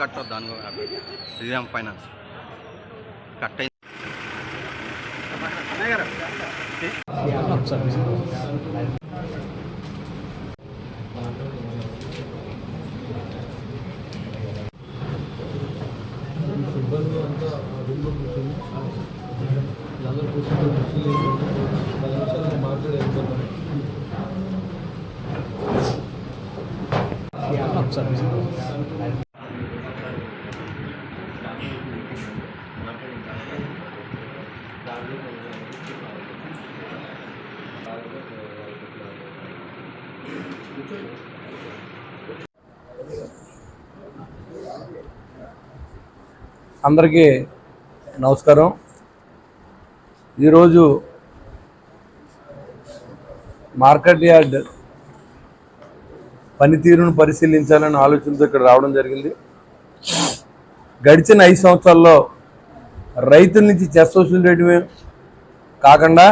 Cut దాని Sriram finance. Cut అయింది సిబ్బంది అందరికీ నమస్కారం. ఈరోజు మార్కెట్ యార్డ్ పనితీరును పరిశీలించాలనే ఆలోచనతో ఇక్కడ రావడం జరిగింది. గడిచిన ఐదు సంవత్సరాల్లో రైతుల నుంచి చెస్ వసూలు చేయడమే కాకుండా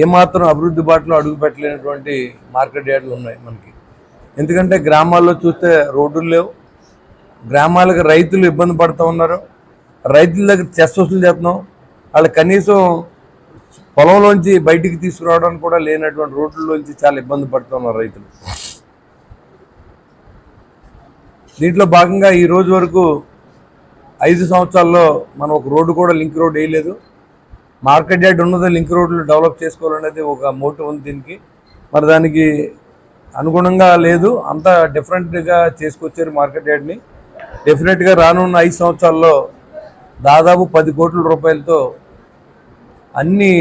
ఏమాత్రం అభివృద్ధి బాటలో అడుగు పెట్టలేనటువంటి మార్కెట్ యార్డులు ఉన్నాయి మనకి. ఎందుకంటే గ్రామాల్లో చూస్తే రోడ్లు లేవు. గ్రామాలకు రైతులు ఇబ్బంది పడుతూ ఉన్నారు. రైతుల దగ్గర చెస్ వసూలు చేస్తున్నాం. వాళ్ళు కనీసం పొలంలోంచి బయటికి తీసుకురావడానికి కూడా లేనటువంటి రోడ్లలోంచి చాలా ఇబ్బంది పడుతూ ఉన్నారు రైతులు. దీంట్లో భాగంగా ఈ రోజు వరకు ఐదు సంవత్సరాల్లో మనం ఒక రోడ్డు కూడా లింక్ రోడ్ వేయలేదు. మార్కెట్ యార్డ్ ఉన్నది లింక్ రోడ్లు డెవలప్ చేసుకోవాలనేది ఒక మోటివ్ ఉంది దీనికి. మరి దానికి అనుగుణంగా లేదు అంత డిఫరెంట్గా చేసుకొచ్చారు మార్కెట్ యార్డ్ని. డెఫినెట్గా రానున్న ఐదు సంవత్సరాల్లో దాదాపు పది కోట్ల రూపాయలతో అన్ని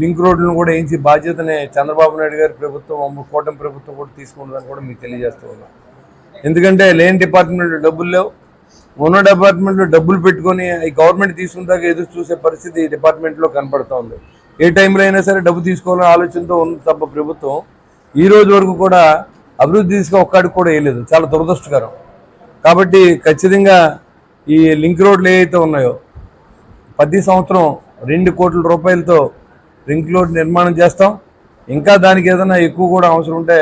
లింక్ రోడ్లను కూడా వేయించి బాధ్యతని చంద్రబాబు నాయుడు గారి ప్రభుత్వం కూటమి ప్రభుత్వం కూడా తీసుకుంటుందని కూడా మీకు తెలియజేస్తూ ఉన్నాం. ఎందుకంటే లేని డిపార్ట్మెంట్లో డబ్బులు లేవు ఉన్న డిపార్ట్మెంట్లో డబ్బులు పెట్టుకొని ఈ గవర్నమెంట్ తీసుకుందాక ఎదురు చూసే పరిస్థితి ఈ డిపార్ట్మెంట్లో కనపడుతూ ఉంది ఏ టైంలో అయినా సరే డబ్బు తీసుకోవాలనే ఆలోచనతో ఉంది తప్ప ప్రభుత్వం. ఈ రోజు వరకు కూడా అభివృద్ధి తీసుకు ఒక్కడికి కూడా వేయలేదు. చాలా దురదృష్టకరం. కాబట్టి ఖచ్చితంగా ఈ లింక్ రోడ్లు ఏవైతే ఉన్నాయో ప్రతి సంవత్సరం రెండు కోట్ల రూపాయలతో లింక్ రోడ్ నిర్మాణం చేస్తాం. ఇంకా దానికి ఏదైనా ఎక్కువ కూడా అవసరం ఉంటే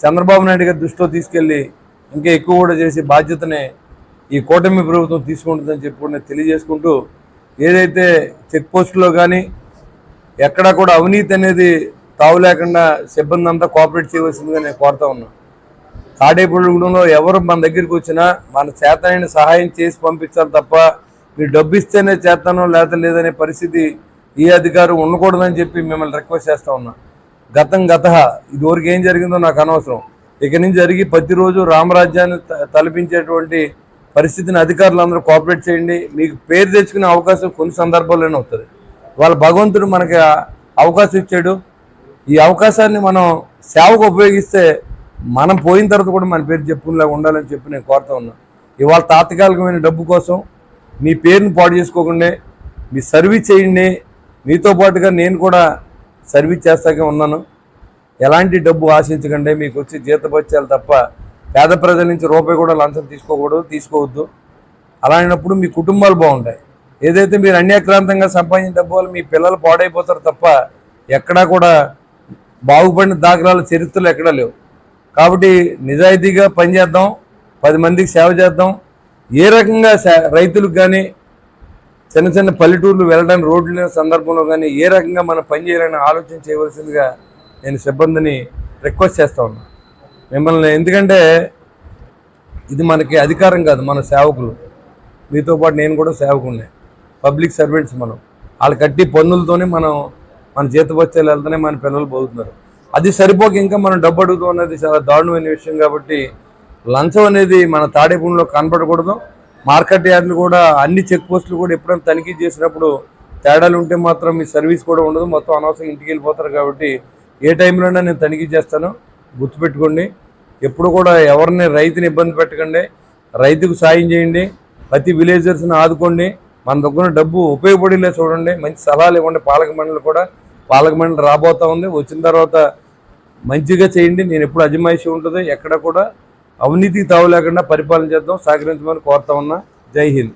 చంద్రబాబు నాయుడు గారి దృష్టిలో తీసుకెళ్ళి ఇంకా ఎక్కువ కూడా చేసే బాధ్యతనే ఈ కూటమి ప్రభుత్వం తీసుకుంటుందని చెప్పి కూడా నేను తెలియజేసుకుంటూ ఏదైతే చెక్ పోస్టులో కానీ ఎక్కడా కూడా అవినీతి అనేది తావు లేకుండా సిబ్బంది అంతా కోఆపరేట్ చేయవలసిందిగా నేను కోరుతా ఉన్నాను తాడేపల్లిగూడెంలో ఎవరు మన దగ్గరికి వచ్చినా మన చేతనైన సహాయం చేసి పంపించాలి తప్ప మీరు డబ్బు ఇస్తేనే చేస్తానో లేత లేదనే పరిస్థితి ఈ అధికారం ఉండకూడదని చెప్పి మిమ్మల్ని రిక్వెస్ట్ చేస్తా ఉన్నా. గతం గత ఇదివరకు ఏం జరిగిందో నాకు అనవసరం. ఇక నుంచి జరిగి ప్రతిరోజు రామరాజ్యాన్ని త- తలపించేటువంటి పరిస్థితిని అధికారులందరూ కోఆపరేట్ చేయండి. మీకు పేరు తెచ్చుకునే అవకాశం కొన్ని సందర్భాల్లోనే వస్తుంది. వాళ్ళ భగవంతుడు మనకి అవకాశం ఇచ్చాడు. ఈ అవకాశాన్ని మనం సేవకు ఉపయోగిస్తే మనం పోయిన తర్వాత కూడా మన పేరు చెప్పుకునేలాగా ఉండాలని చెప్పి నేను కోరుతా ఉన్నా. ఇవాళ తాత్కాలికమైన డబ్బు కోసం మీ పేరుని పాడు చేసుకోకుండా మీ సర్వీస్ చేయండి. మీతో పాటుగా నేను కూడా సర్వీస్ చేస్తాకే ఉన్నాను. ఎలాంటి డబ్బు ఆశించకండి. మీకు వచ్చి జీతపత్యాలు తప్ప పేద ప్రజల నుంచి రూపాయి కూడా లంచం తీసుకోకూడదు తీసుకోవద్దు. అలాంటప్పుడు మీ కుటుంబాలు బాగుంటాయి. ఏదైతే మీరు అన్యాక్రాంతంగా సంపాదించిన డబ్బు వల్ల మీ పిల్లలు పాడైపోతారు తప్ప ఎక్కడా కూడా బాగుపడిన దాఖలాల చరిత్రలు ఎక్కడా లేవు. కాబట్టి నిజాయితీగా పనిచేద్దాం పది మందికి సేవ చేద్దాం. ఏ రకంగా రైతులకు కానీ చిన్న చిన్న పల్లెటూర్లు వెళ్ళడానికి రోడ్లు లేని సందర్భంలో కానీ ఏ రకంగా మనం పని చేయాలని ఆలోచన చేయవలసిందిగా నేను సిబ్బందిని రిక్వెస్ట్ చేస్తా ఉన్నాను మిమ్మల్ని ఎందుకంటే ఇది మనకి అధికారం కాదు మన సేవకులు. మీతో పాటు నేను కూడా సేవకుడినే పబ్లిక్ సర్వెంట్స్ మనం. వాళ్ళు కట్టి పన్నులతోనే మనం మన జీతపత్యాలు వెళ్తేనే మన పిల్లలు పోతున్నారు అది సరిపోక ఇంకా మనం డబ్బు అడుగుతాం అనేది చాలా దారుణమైన విషయం కాబట్టి లంచం అనేది మన తాడేపూడిలో కనపడకూడదు మార్కెట్ యార్డులు కూడా అన్ని చెక్ పోస్టులు కూడా ఎప్పుడైనా తనిఖీ చేసినప్పుడు తేడాలు ఉంటే మాత్రం మీ సర్వీస్ కూడా ఉండదు. మొత్తం అనవసరం ఇంటికి వెళ్ళిపోతారు కాబట్టి ఏ టైంలోనే నేను తనిఖీ చేస్తాను. గుర్తుపెట్టుకోండి. ఎప్పుడు కూడా ఎవరిని రైతుని ఇబ్బంది పెట్టకండి. రైతుకు సాయం చేయండి. ప్రతి విలేజర్స్ని ఆదుకోండి. మన దగ్గర డబ్బు ఉపయోగపడేలా చూడండి. మంచి సలహాలు ఇవ్వండి. పాలక మండలి కూడా పాలక మండలి రాబోతా ఉంది. వచ్చిన తర్వాత మంచిగా చేయండి. నేను ఎప్పుడు అజమాయిషి ఉంటుంది ఎక్కడ కూడా అవినీతికి తావు లేకుండా పరిపాలన చేద్దాం. సహకరించమని కోరుతా ఉన్నా. జై హింద్.